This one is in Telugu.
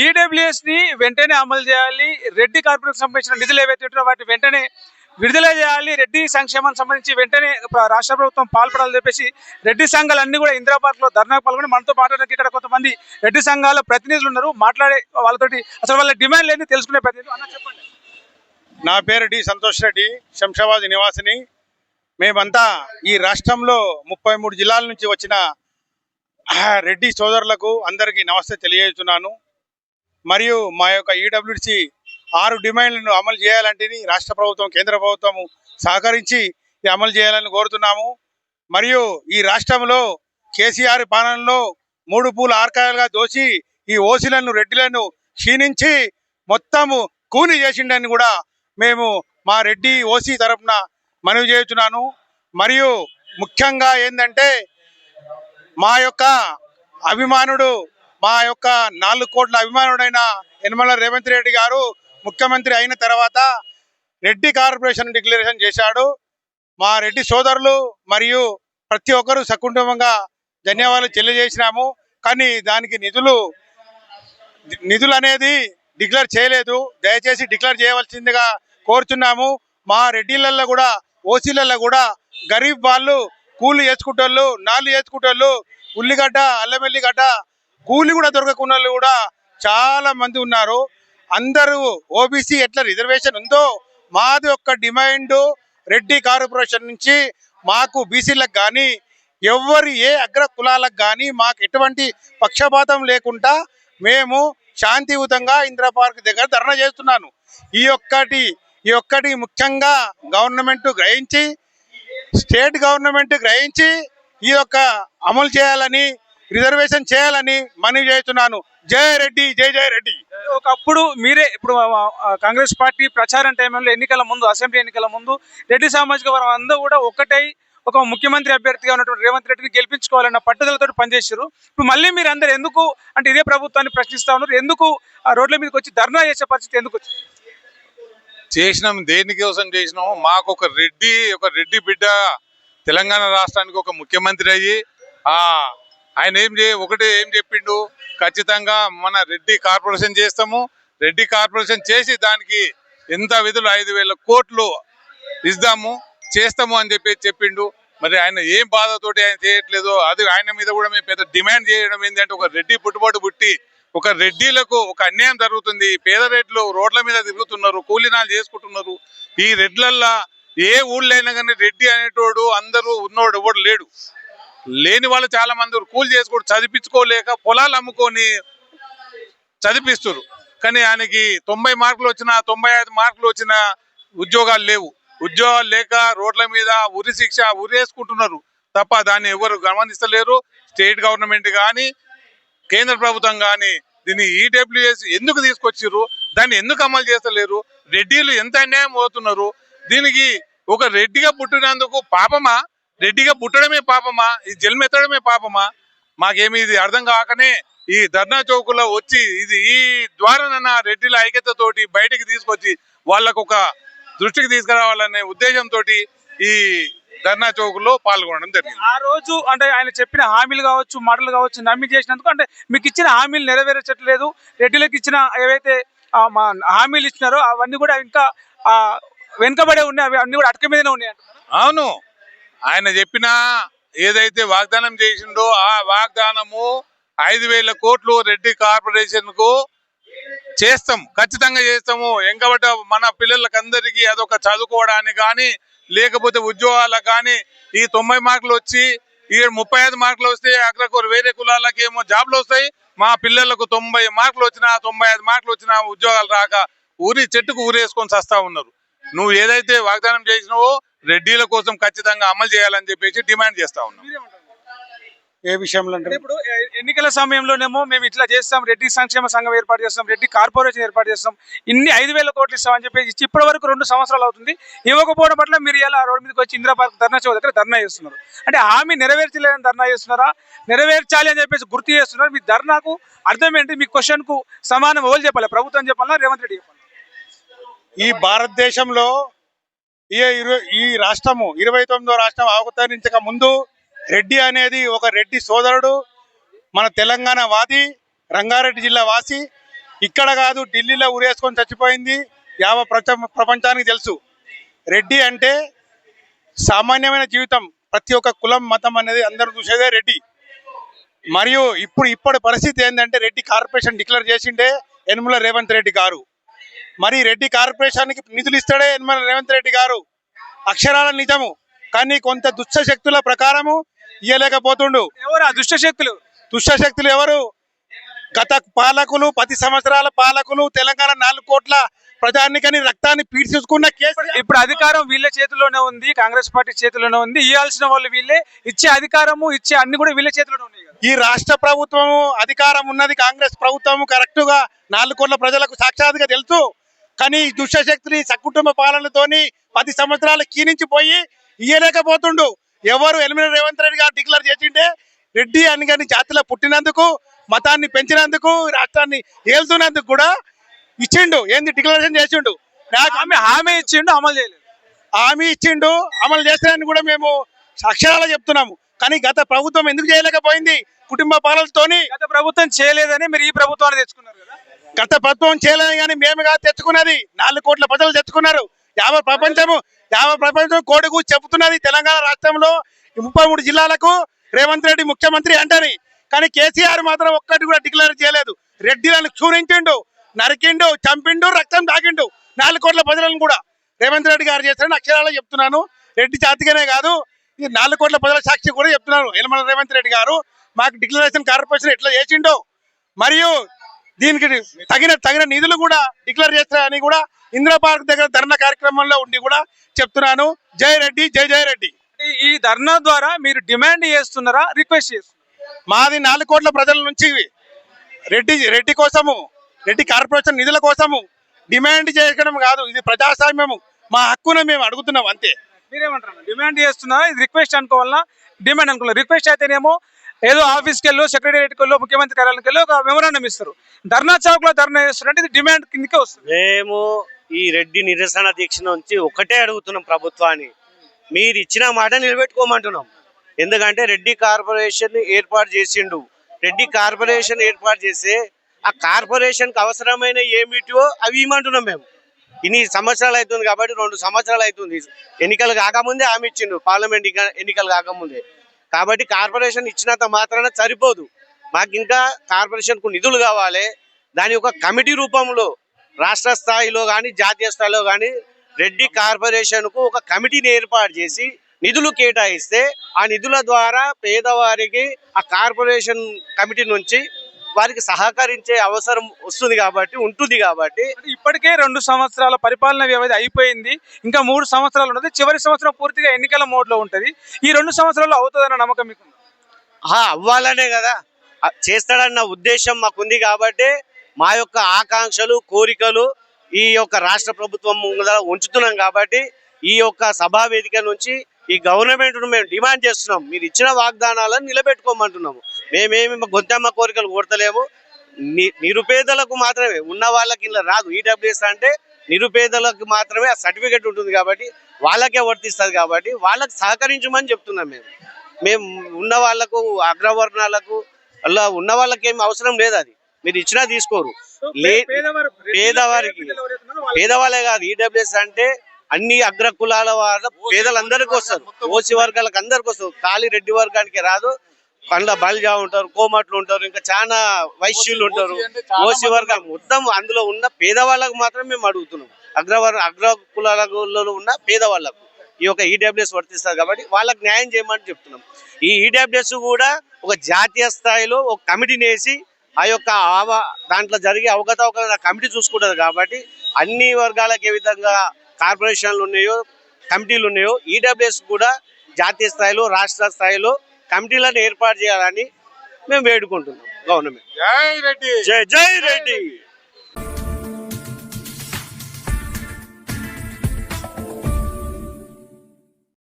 ఈడబ్ల్యూఎస్ని వెంటనే అమలు చేయాలి. రెడ్డి కార్పొరేషన్ సంబంధించిన నిధులు ఏవైతే ఉంటాయో వాటి వెంటనే విడుదల చేయాలి. రెడ్డి సంక్షేమానికి సంబంధించి వెంటనే రాష్ట్ర ప్రభుత్వం పాల్పడాలని చెప్పేసి రెడ్డి సంఘాలన్నీ కూడా ఇందిరాబాద్లో ధర్నా పాల్గొని మనతో మాట్లాడడానికి ఇక్కడ కొంతమంది రెడ్డి సంఘాల ప్రతినిధులు ఉన్నారు. మాట్లాడే వాళ్ళతోటి అసలు వాళ్ళ డిమాండ్ లేని తెలుసుకునే ప్రతినిధులు అన్న చెప్పండి. నా పేరు డి సంతోష్ రెడ్డి శంషాబాద్ నివాసిని. మేమంతా ఈ రాష్ట్రంలో ముప్పై మూడు జిల్లాల నుంచి వచ్చిన రెడ్డి సోదరులకు అందరికీ నమస్తే తెలియజేస్తున్నాను. మరియు మా యొక్క ఈడబ్ల్యూసి ఆరు డిమాండ్లను అమలు చేయాలంటే రాష్ట్ర ప్రభుత్వం కేంద్ర ప్రభుత్వం సహకరించి ఇది అమలు చేయాలని కోరుతున్నాము. మరియు ఈ రాష్ట్రంలో కేసీఆర్ పాలనలో మూడు పూల ఆర్కాయలుగా దోచి ఈ ఓసీలను రెడ్డిలను క్షీణించి మొత్తము కూని చేసిండని కూడా మేము మా రెడ్డి ఓసీ తరపున మనవి చేస్తున్నాను మరియు ముఖ్యంగా ఏంటంటే మా యొక్క అభిమానుడు మా యొక్క నాలుగు కోట్ల అభిమానుడైన యనమల రేవంత్ రెడ్డి గారు ముఖ్యమంత్రి అయిన తర్వాత రెడ్డి కార్పొరేషన్ డిక్లరేషన్ చేశాడు. మా రెడ్డి సోదరులు మరియు ప్రతి ఒక్కరూ సకుటుంబంగా ధన్యవాదాలు తెలియజేసినాము. కానీ దానికి నిధులు నిధులు అనేది డిక్లేర్ చేయలేదు. దయచేసి డిక్లేర్ చేయవలసిందిగా కోరుచున్నాము. మా రెడ్డిలల్లో కూడా ఓసీలలో కూడా గరీబ్ వాళ్ళు కూలి వేసుకుంటోళ్ళు నాళ్ళు వేసుకుంటోళ్ళు ఉల్లిగడ్డ అల్లమెల్లిగడ్డ కూలి కూడా దొరకకున్న వాళ్ళు కూడా చాలా మంది ఉన్నారు. అందరూ ఓబీసీ ఎట్లా రిజర్వేషన్ ఉందో మాది ఒక్క డిమాండ్ రెడ్డి కార్పొరేషన్ నుంచి మాకు బీసీలకు కానీ ఎవరి ఏ అగ్ర కులాలకు కానీ మాకు ఎటువంటి పక్షపాతం లేకుండా మేము శాంతియుతంగా ఇందిరా పార్క్ దగ్గర ధర్నా చేస్తున్నాను. ఈ ఒక్కటి ఈ ఒక్కటి ముఖ్యంగా గవర్నమెంట్ గ్రహించి స్టేట్ గవర్నమెంట్ గ్రహించి ఈ యొక్క అమలు చేయాలని రిజర్వేషన్ చేయాలని మనవి చేస్తున్నాను. జై రెడ్డి జై జై రెడ్డి. ఒకప్పుడు మీరే ఇప్పుడు కాంగ్రెస్ పార్టీ ప్రచారం టైంలో ఎన్నికల ముందు అసెంబ్లీ ఎన్నికల ముందు రెడ్డి సామాజిక వర్గం అందరూ కూడా ఒకటై ఒక ముఖ్యమంత్రి అభ్యర్థిగా ఉన్నటువంటి రేవంత్ రెడ్డిని గెలిపించుకోవాలన్న పట్టుదలతో పనిచేశారు. ఇప్పుడు మళ్ళీ మీరు అందరు ఎందుకు అంటే ఇదే ప్రభుత్వాన్ని ప్రశ్నిస్తా ఉన్నారు ఎందుకు ఆ రోడ్ల మీదకి వచ్చి ధర్నా చేసే పరిస్థితి ఎందుకు వచ్చింది? చేసినాం దేనికోసం చేసినాం మాకు ఒక రెడ్డి ఒక రెడ్డి బిడ్డ తెలంగాణ రాష్ట్రానికి ఒక ముఖ్యమంత్రి అయ్యి ఆ ఆయన ఏం చే ఒకటే ఏం చెప్పిండు? ఖచ్చితంగా మన రెడ్డి కార్పొరేషన్ చేస్తాము. రెడ్డి కార్పొరేషన్ చేసి దానికి ఎంత విధులు? ఐదు వేల కోట్లు ఇద్దాము చేస్తాము అని చెప్పి చెప్పిండు. మరి ఆయన ఏం బాధతోటి ఆయన చేయట్లేదు? అది ఆయన మీద కూడా మేము పెద్ద డిమాండ్ చేయడం ఏంటంటే ఒక రెడ్డి పుట్టుబాటు పుట్టి ఒక రెడ్డిలకు ఒక అన్యాయం జరుగుతుంది. పేద రెడ్లు రోడ్ల మీద తిరుగుతున్నారు కూలీనాలు చేసుకుంటున్నారు. ఈ రెడ్లల్లా ఏ ఊళ్ళైనా కానీ రెడ్డి అనేటోడు అందరూ ఉన్నోడు ఎవడు లేడు. లేని వాళ్ళు చాలా మంది కూల్ కూలి చేసుకోడు చదివించుకోలేక పొలాలు అమ్ముకొని చదివిస్తారు కానీ ఆయనకి తొంభై మార్కులు వచ్చిన తొంభై ఐదు మార్కులు వచ్చిన ఉద్యోగాలు లేవు. ఉద్యోగాలు లేక రోడ్ల మీద ఉరి శిక్ష ఉరేసుకుంటున్నారు. తప్ప దాన్ని ఎవరు గమనిస్తలేరు. స్టేట్ గవర్నమెంట్ కానీ కేంద్ర ప్రభుత్వం కానీ దీన్ని ఈడబ్ల్యూఎస్ ఎందుకు తీసుకొచ్చారు దాన్ని ఎందుకు అమలు చేస్తలేరు? రెడ్డిలు ఎంత అన్యాయం పోతున్నారు దీనికి ఒక రెడ్డిగా పుట్టినందుకు పాపమా? రెడ్డిగా పుట్టడమే పాపమా? ఈ జన్మెత్తడమే పాపమా? మాకేమి ఇది అర్థం కాకనే ఈ ధర్నా చౌకులో వచ్చి ఇది ఈ ద్వారానన్న రెడ్డిల ఐక్యతతోటి బయటికి తీసుకొచ్చి వాళ్ళకు ఒక దృష్టికి తీసుకురావాలనే ఉద్దేశంతో ఈ ధర్నా చౌకులో పాల్గొనడం జరిగింది. ఆ రోజు అంటే ఆయన చెప్పిన హామీలు కావచ్చు మాటలు కావచ్చు నమ్మి చేసినందుకు అంటే మీకు ఇచ్చిన హామీలు నెరవేర్చట్లేదు. రెడ్డిలకు ఇచ్చిన ఏవైతే హామీలు ఇచ్చినారో అవన్నీ కూడా ఇంకా వెనుకబడే ఉన్నాయి అవి అన్ని కూడా అటక మీదనే ఉన్నాయి. అవును. ఆయన చెప్పిన ఏదైతే వాగ్దానం చేసిండో ఆ వాగ్దానము ఐదు వేల కోట్లు రెడ్డి కార్పొరేషన్కు చేస్తాం ఖచ్చితంగా చేస్తాము. ఎంకబట్ట మన పిల్లలకందరికీ అదొక చదువుకోవడానికి కానీ లేకపోతే ఉద్యోగాలకు కానీ ఈ తొంభై మార్కులు వచ్చి ఈ ముప్పై ఐదు మార్కులు వస్తే అగ్రకూర వేరే కులాలకి ఏమో జాబ్లు వస్తాయి. మా పిల్లలకు తొంభై మార్కులు వచ్చినా తొంభై ఐదు మార్కులు వచ్చినా ఉద్యోగాలు రాక ఊరి చెట్టుకు ఊరేసుకొని చస్తా ఉన్నారు. నువ్వు ఏదైతే వాగ్దానం చేసినావో రెడ్డిల కోసం ఖచ్చితంగా అమలు చేయాలని చెప్పేసి డిమాండ్ చేస్తా ఉన్నాం? ఏ విషయంలో అంటే? ఇప్పుడు ఎన్నికల సమయంలోనేమో మేము ఇట్లా చేస్తాం రెడ్డి సంక్షేమ సంఘం ఏర్పాటు చేస్తాం రెడ్డి కార్పొరేషన్ ఏర్పాటు చేస్తాం ఇన్ని ఐదు వేల కోట్లు ఇస్తామని చెప్పేసి ఇచ్చి ఇప్పటి వరకు రెండు సంవత్సరాలు అవుతుంది. ఇవ్వకపోవడం పట్ల మీరు ఇలా రోడ్డు మీదకి వచ్చి ఇందిరా పార్క్ ధర్నా చౌక్ దగ్గర ధర్నా చేస్తున్నారు. అంటే హామీ నెరవేర్చలేదని ధర్నా చేస్తున్నారా? నెరవేర్చాలి అని చెప్పేసి గుర్తు చేస్తున్నారు. మీ ధర్నాకు అర్థం ఏంటి? మీ క్వశ్చన్కు సమానం ఎవరు చెప్పాలి? ప్రభుత్వం చెప్పాలా? రేవంత్ రెడ్డి చెప్పాలి? ఈ భారతదేశంలో ఈ ఇరు- ఈ రాష్ట్రము ఇరవై తొమ్మిదో రాష్ట్రం అవతరించక ముందు రెడ్డి అనేది ఒక రెడ్డి సోదరుడు మన తెలంగాణ వాది రంగారెడ్డి జిల్లా వాసి. ఇక్కడ కాదు ఢిల్లీలో ఉరేసుకొని చచ్చిపోయింది. యావ ప్రపంచానికి తెలుసు. రెడ్డి అంటే సామాన్యమైన జీవితం. ప్రతి ఒక్క కులం మతం అనేది అందరూ చూసేదే రెడ్డి. మరియు ఇప్పుడు ఇప్పటి పరిస్థితి ఏంటంటే రెడ్డి కార్పొరేషన్ డిక్లేర్ చేసిండే యనుమల రేవంత్ రెడ్డి గారు. మరి రెడ్డి కార్పొరేషన్కి నిధులు ఇస్తాడే యనుమల రేవంత్ రెడ్డి గారు. అక్షరాల నిజము. కానీ కొంత దుష్ట శక్తుల ప్రకారము ఇయ్యలేకపోతుండు. ఎవరు దుష్ట శక్తులు? దుష్ట శక్తులు ఎవరు? గత పాలకులు పది సంవత్సరాల పాలకులు తెలంగాణ నాలుగు కోట్ల ప్రజానికని రక్తాన్ని పీడ్చుకున్న కేసీఆర్ ఇప్పుడు అధికారం వీళ్ళ చేతిలోనే ఉంది కాంగ్రెస్ పార్టీ చేతిలోనే ఉంది. ఇవ్వాల్సిన వాళ్ళు వీళ్ళే. ఇచ్చే అధికారము ఇచ్చే అన్ని కూడా వీళ్ళ చేతిలోనే ఉన్నాయి ఈ రాష్ట్ర ప్రభుత్వము అధికారం ఉన్నది కాంగ్రెస్ ప్రభుత్వము కరెక్ట్గా నాలుగు కోట్ల ప్రజలకు సాక్షాత్గా తెలుసు. కానీ ఈ దుష్ట శక్తులు ఈ సకుటుంబ పాలనతోని పది సంవత్సరాలు క్షీణించిపోయి ఇయ్యలేకపోతుండు. ఎవరు ఎలిమిన రేవంత్ రెడ్డి గారు డిక్లేర్ చేసిండే రెడ్డి అని కానీ జాతిలో పుట్టినందుకు మతాన్ని పెంచినందుకు రాష్ట్రాన్ని ఏలుతున్నందుకు కూడా ఇచ్చిండు. ఏంది డిక్లరేషన్ చేసిండు? నాకు హామీ హామీ ఇచ్చిండు అమలు చేయలేదు. హామీ ఇచ్చిండు అమలు చేస్తానని కూడా మేము అక్షరాలు చెప్తున్నాము. కానీ గత ప్రభుత్వం ఎందుకు చేయలేకపోయింది? కుటుంబ పాలనతోని గత ప్రభుత్వం చేయలేదని మీరు ఈ ప్రభుత్వాన్ని తెచ్చుకున్నారు కదా. గత ప్రభుత్వం చేయలేదు కానీ మేముగా తెచ్చుకున్నది. నాలుగు కోట్ల ప్రజలు తెచ్చుకున్నారు. యాభై ప్రపంచము యాభై ప్రపంచం కోడుకు చెబుతున్నది తెలంగాణ రాష్ట్రంలో. ముప్పై మూడు జిల్లాలకు రేవంత్ రెడ్డి ముఖ్యమంత్రి అంటని. కానీ కేసీఆర్ మాత్రం ఒక్కటి కూడా డిక్లేర్ చేయలేదు. రెడ్డిలను చూరించిండు నరికిండు చంపిండు రక్తం తాగిండు. నాలుగు కోట్ల ప్రజలను కూడా రేవంత్ రెడ్డి గారు చేస్తారని అక్షరాలు చెప్తున్నాను. రెడ్డి జాతిగానే కాదు ఈ నాలుగు కోట్ల ప్రజల సాక్షి కూడా చెప్తున్నాను యనమల రేవంత్ రెడ్డి గారు మాకు డిక్లరేషన్ కార్పొరేషన్ ఎట్లా చేసిండో. మరియు దీనికి తగిన తగిన నిధులు కూడా డిక్లేర్ చేస్తారని కూడా ఇందిరా పార్క్ దగ్గర ధర్నా కార్యక్రమంలో ఉండి కూడా చెప్తున్నాను. జై రెడ్డి జై జై రెడ్డి. ఈ- ఈ ధర్నా ద్వారా మీరు డిమాండ్ చేస్తున్నారా రిక్వెస్ట్ చేస్తున్నారా? మాది నాలుగు కోట్ల ప్రజల నుంచి రెడ్డి రెడ్డి కోసము రెడ్డి కార్పొరేషన్ నిధుల కోసము డిమాండ్ చేయడం కాదు ఇది ప్రజాస్వామ్యము. మా హక్కును మేము అడుగుతున్నాం అంతే. మీరేమంటారు? డిమాండ్ చేస్తున్నారా? ఇది రిక్వెస్ట్ అనుకోవాలన్నా డిమాండ్ అనుకోవాలి? రిక్వెస్ట్ అయితేనేమో ఏదో ఆఫీస్కి వెళ్ళో సెక్రటేరియట్కి వెళ్ళో ముఖ్యమంత్రి కార్యాలయానికి వెళ్ళి ఒక మెమోరాండం ఇస్తారు. ధర్నా చౌక్లో ధర్నా చేస్తారంటే ఇది డిమాండ్ కిందకే వస్తుంది. మేము ఈ రెడ్డి నిరసన దీక్ష నుంచి ఒకటే అడుగుతున్నాం ప్రభుత్వాన్ని. మీరు ఇచ్చిన మాట నిలబెట్టుకోమంటున్నాం. ఎందుకంటే రెడ్డి కార్పొరేషన్ ఏర్పాటు చేసిండు. రెడ్డి కార్పొరేషన్ ఏర్పాటు చేస్తే ఆ కార్పొరేషన్కి అవసరమైన ఏమిటివో అవి ఇవ్వమంటున్నాం మేము. ఇన్ని సంవత్సరాలు అవుతుంది కాబట్టి రెండు సంవత్సరాలు అవుతుంది. ఎన్నికలు కాకముందే హామీ ఇచ్చిండు. పార్లమెంట్ ఎన్నికలు కాకముందే. కాబట్టి కార్పొరేషన్ ఇచ్చినంత మాత్రాన సరిపోదు. మాకు ఇంకా కార్పొరేషన్కు నిధులు కావాలి. దాని ఒక కమిటీ రూపంలో రాష్ట్ర స్థాయిలో కానీ జాతీయ స్థాయిలో కానీ రెడ్డి కార్పొరేషన్కు ఒక కమిటీని ఏర్పాటు చేసి నిధులు కేటాయిస్తే ఆ నిధుల ద్వారా పేదవారికి ఆ కార్పొరేషన్ కమిటీ నుంచి వారికి సహకరించే అవసరం వస్తుంది కాబట్టి ఉంటుంది కాబట్టి. ఇప్పటికే రెండు సంవత్సరాల పరిపాలన వ్యవధి అయిపోయింది. ఇంకా మూడు సంవత్సరాలు ఉన్నది. చివరి సంవత్సరం పూర్తిగా ఎన్నికల మోడ్లో ఉంటది. ఈ రెండు సంవత్సరాలు అవుతుందన్న నమ్మకం మీకు అవ్వాలనే కదా. చేస్తాడన్న ఉద్దేశం మాకుంది కాబట్టి మా యొక్క ఆకాంక్షలు కోరికలు ఈ యొక్క రాష్ట్ర ప్రభుత్వం ఉంచుతున్నాం కాబట్టి ఈ యొక్క సభా వేదిక నుంచి ఈ గవర్నమెంట్ మేము డిమాండ్ చేస్తున్నాం. మీరు ఇచ్చిన వాగ్దానాలను నిలబెట్టుకోమంటున్నాము. మేమేమి గొంతమ్మ కోరికలు కోరతలేము. ని- నిరుపేదలకు మాత్రమే ఉన్న వాళ్ళకి ఇలా రాదు. ఈడబ్ల్యూఎస్ అంటే నిరుపేదలకు మాత్రమే ఆ సర్టిఫికేట్ ఉంటుంది కాబట్టి వాళ్ళకే వర్తిస్తుంది కాబట్టి వాళ్ళకి సహకరించమని చెప్తున్నాం మేము. మేము ఉన్న వాళ్ళకు అగ్రవర్ణాలకు అలా ఉన్న వాళ్ళకి ఏమి అవసరం లేదు అది. మీరు ఇచ్చినా తీసుకోరు. పేదవారికి పేదవాళ్ళే కాదు. ఈడబ్ల్యూఎస్ అంటే అన్ని అగ్ర కులాల వాళ్ళ పేదలందరికీ వస్తారు ఓసీ వర్గాలకు అందరికి వస్తారు ఖాళీ రెడ్డి వర్గానికి రాదు. అందులో బలిజా ఉంటారు కోమట్లు ఉంటారు ఇంకా చాలా వైశ్యులు ఉంటారు. ఓసీ వర్గం. మొత్తం అందులో ఉన్న పేదవాళ్ళకు మాత్రం మేము అడుగుతున్నాం. అగ్రవర్ అగ్ర కులాలలో ఉన్న పేదవాళ్ళకు. ఈ యొక్క ఈడబ్ల్యూఎస్ వర్తిస్తారు కాబట్టి వాళ్ళకి న్యాయం చేయమని చెప్తున్నాం. ఈ ఈడబ్ల్యూఎస్ కూడా ఒక జాతీయ స్థాయిలో ఒక కమిటీని వేసి ఆ యొక్క దాంట్లో జరిగే అవగతవకల కమిటీ చూసుకుంటుంది కాబట్టి అన్ని వర్గాలకు ఏ విధంగా కార్పొరేషన్లు ఉన్నాయో కమిటీలు ఉన్నాయో ఈడబ్ల్యూఎస్ కూడా జాతీయ స్థాయిలో రాష్ట్ర స్థాయిలో కమిటీలను ఏర్పాటు చేయాలని మేము వేడుకుంటున్నాం గవర్నమెంట్. జై రెడ్డి. జై జై రెడ్డి.